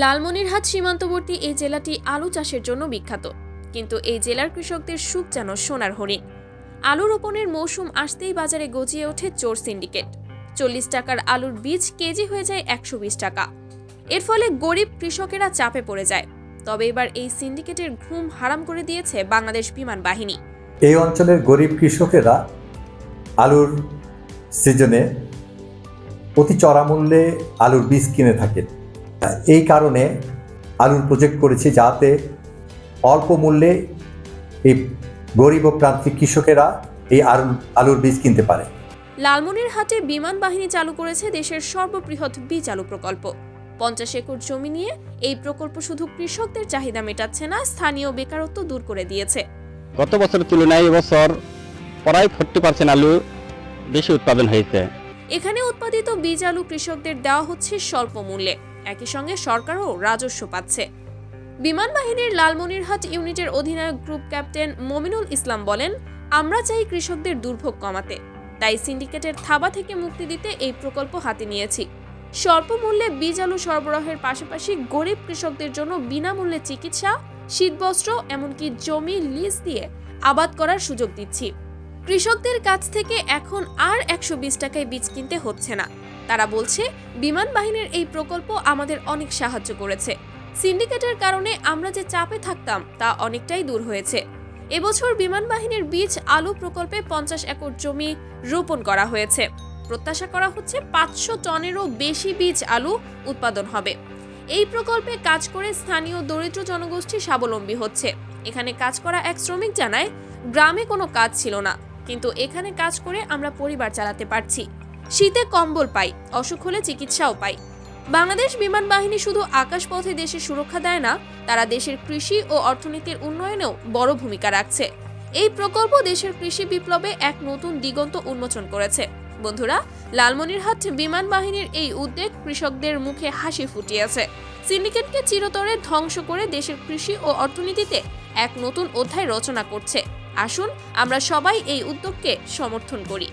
লালমনিরহাট সীমান্তবর্তী এই জেলাটি আলু চাষের জন্য বিখ্যাত। কিন্তু এই জেলার কৃষকদের সুখ যেন সোনার হরিণ। আলু রোপণের মৌসুম আসতেই বাজারে গজিয়ে ওঠে চোর সিন্ডিকেট। চল্লিশ টাকার আলুর বীজ কেজি হয়ে যায় একশো বিশ টাকা। এর ফলে গরিব কৃষকেরা চাপে পড়ে যায়। তবে এবার এই সিন্ডিকেটের ঘুম হারাম করে দিয়েছে বাংলাদেশ বিমান বাহিনী। এই অঞ্চলের গরিব কৃষকেরা আলুর সিজনে অতি চড়া মূল্যে আলুর বীজ কিনে থাকেন। এই কারণে আলুর প্রজেক্ট করেছি যাতে অল্প মূল্যে এই গরিব ও প্রান্তিক কৃষকেরা এই আলু আলুর বীজ কিনতে পারে। লালমনিরহাটে বিমান বাহিনী চালু করেছে দেশের সর্ববৃহৎ বীজ আলু প্রকল্প। পঞ্চাশ একর জমি নিয়ে এই প্রকল্প শুধু কৃষকদের চাহিদা মেটাচ্ছে না স্থানীয় বেকারত্ব দূর করে দিয়েছে। গত বছরের তুলনায় এবছর প্রায় ফোর্টি পার্সেন্ট আলু বেশি উৎপাদন হয়েছে। এখানে উৎপাদিত বীজ আলু কৃষকদের দেওয়া হচ্ছে স্বল্প মূল্যে। একই সঙ্গে সরকারও রাজস্ব পাচ্ছে। বিমান বাহিনীর লালমনিরহাট ইউনিটের অধিনায়ক গ্রুপ ক্যাপ্টেন মমিনুল ইসলাম বলেন, আমরা চাই কৃষকদের দুর্ভোগ কমাতে। তাই সিন্ডিকেটের থাবা থেকে মুক্তি দিতে এই প্রকল্প হাতে নিয়েছি। স্বল্প মূল্যে বীজ আলু সরবরাহের পাশাপাশি গরিব কৃষকদের জন্য বিনামূল্যে চিকিৎসা, শীতবস্ত্র, এমনকি জমি লিজ দিয়ে আবাদ করার সুযোগ দিচ্ছি। কৃষকদের কাছ থেকে এখন আর একশো বিশ টাকায় বীজ কিনতে হচ্ছে না। তারা বলছে, বিমান বাহিনীর এই প্রকল্প আমাদের অনেক সাহায্য করেছে। সিন্ডিকেটের কারণে আমরা যে চাপে থাকতাম, তা অনেকটাই দূর হয়েছে। এবছর বিমান বাহিনীর বীজ আলু প্রকল্পে পঞ্চাশ একর জমি রোপণ করা হয়েছে। প্রত্যাশা করা হচ্ছে পাঁচশো টনেরও বেশি বীজ আলু উৎপাদন হবে। এই প্রকল্পে কাজ করে স্থানীয় দরিদ্র জনগোষ্ঠী স্বাবলম্বী হচ্ছে। এখানে কাজ করা এক শ্রমিক জানায়, গ্রামে কোনো কাজ ছিল না। কিন্তু এখানে কাজ করে আমরা পরিবার চালাতে পারছি। শীতে কম্বল পাই, অসুখ হলে চিকিৎসাও পাই। বাংলাদেশ বিমান বাহিনী শুধু আকাশপথে দেশের সুরক্ষা দেয় না, তারা দেশের কৃষি ও অর্থনীতির উন্নয়নেও বড় ভূমিকা রাখছে। এই প্রকল্প দেশের কৃষি বিপ্লবে এক নতুন দিগন্ত উন্মোচন করেছে। বন্ধুরা, লালমনিরহাট বিমান বাহিনীর এই উদ্যোগ কৃষকদের মুখে হাসি ফুটিয়েছে। সিন্ডিকেটকে চিরতরে ধ্বংস করে দেশের কৃষি ও অর্থনীতিতে এক নতুন অধ্যায় রচনা করছে। আসুন আমরা সবাই এই উদ্যোগকে সমর্থন করি।